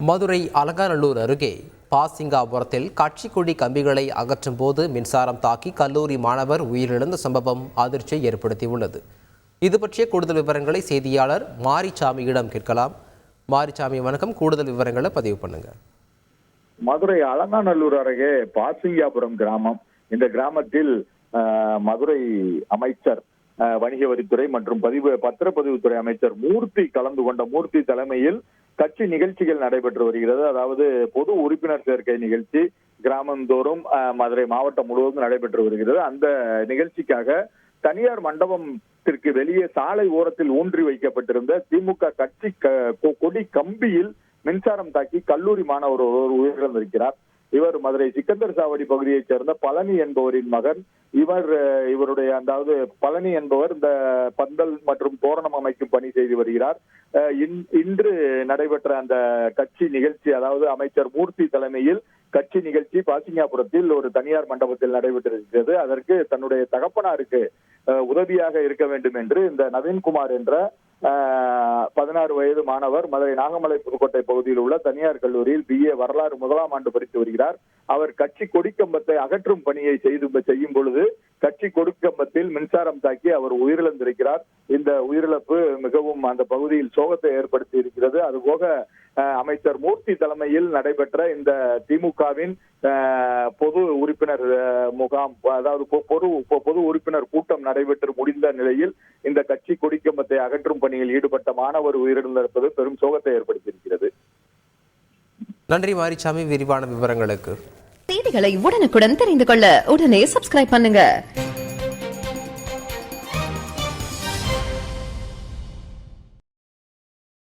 மதுரை அலங்காநல்லூர் அருகே பாசிங்காபுரத்தில் கட்சி கொடி கம்பிகளை அகற்றும் போது மின்சாரம் தாக்கி கல்லூரி மாணவர் உயிரிழந்த சம்பவம் அதிர்ச்சியை ஏற்படுத்தியுள்ளது. இது பற்றிய கூடுதல் விவரங்களை செய்தியாளர் மாரிச்சாமியிடம் கேட்கலாம். மாரிச்சாமி வணக்கம். கூடுதல் விவரங்களை பதிவு பண்ணுங்க. மதுரை அலங்காநல்லூர் அருகே பாசிங்காபுரம் கிராமம். இந்த கிராமத்தில் மதுரை அமைச்சர் வணிக வரித்துறை மற்றும் பதிவு பத்திரப்பதிவுத்துறை அமைச்சர் மூர்த்தி கலந்து கொண்ட மூர்த்தி தலைமையில் கட்சி நிகழ்ச்சிகள் நடைபெற்று வருகிறது. அதாவது பொது உறுப்பினர் சேர்க்கை நிகழ்ச்சி கிராமந்தோறும் மதுரை மாவட்டம் முழுவதும் நடைபெற்று வருகிறது. அந்த நிகழ்ச்சிக்காக தனியார் மண்டபத்திற்கு வெளியே சாலை ஓரத்தில் ஊன்றி வைக்கப்பட்டிருந்த திமுக கட்சி கொடி கம்பியில் மின்சாரம் தாக்கி கல்லூரி மாணவர் ஒருவர் உயிரிழந்திருக்கிறார். இவர் மதுரை சிக்கந்தர் சாவடி பகுதியைச் சேர்ந்த பழனி என்பவரின் மகன். இவர் இவருடைய அதாவது பழனி என்பவர் இந்த பந்தல் மற்றும் தோரணம் அமைக்கும் பணி செய்து வருகிறார். அஹ், இன்- இன்று நடைபெற்ற அந்த கட்சி நிகழ்ச்சி அதாவது அமைச்சர் மூர்த்தி தலைமையில் கட்சி நிகழ்ச்சி பாசிங்காபுரத்தில் ஒரு தனியார் மண்டபத்தில் நடைபெற்றிருக்கிறது. அதற்கு தன்னுடைய தகப்பனாருக்கு அஹ், உதவியாக இருக்க வேண்டும் என்று இந்த நவீன்குமார் என்ற பதினாறு வயது மாணவர் மதுரை நாகமலை புதுக்கோட்டை பகுதியில் உள்ள தனியார் கல்லூரியில் பிஏ வரலாறு முதலாம் ஆண்டு படித்து வருகிறார். அவர் கட்சி கொடிக்கம்பத்தை அகற்றும் பணியை செய்து செய்யும் பொழுது கட்சி கொடுக்கம்பத்தில் மின்சாரம் தாக்கி அவர் உயிரிழந்திருக்கிறார். இந்த உயிரிழப்பு மிகவும் அந்த பகுதியில் சோகத்தை ஏற்படுத்தி இருக்கிறது. அதுபோக அமைச்சர் மூர்த்தி தலைமையில் நடைபெற்ற இந்த திமுகவின் பொது உறுப்பினர் முகாம் அதாவது பொது பொது உறுப்பினர் கூட்டம் நடைபெற்று முடிந்த நிலையில் இந்த கட்சி கொடிக்கம்பத்தை அகற்றும் பணியில் ஈடுபட்ட மாணவர் உயிரிழந்திருப்பது பெரும் சோகத்தை ஏற்படுத்தியிருக்கிறது. நன்றி மாரிச்சாமி விரிவான விவரங்களுக்கு. செய்திகளை உடனுக்குடன் தெரிந்து கொள்ள உடனே சப்ஸ்கிரைப் பண்ணுங்க.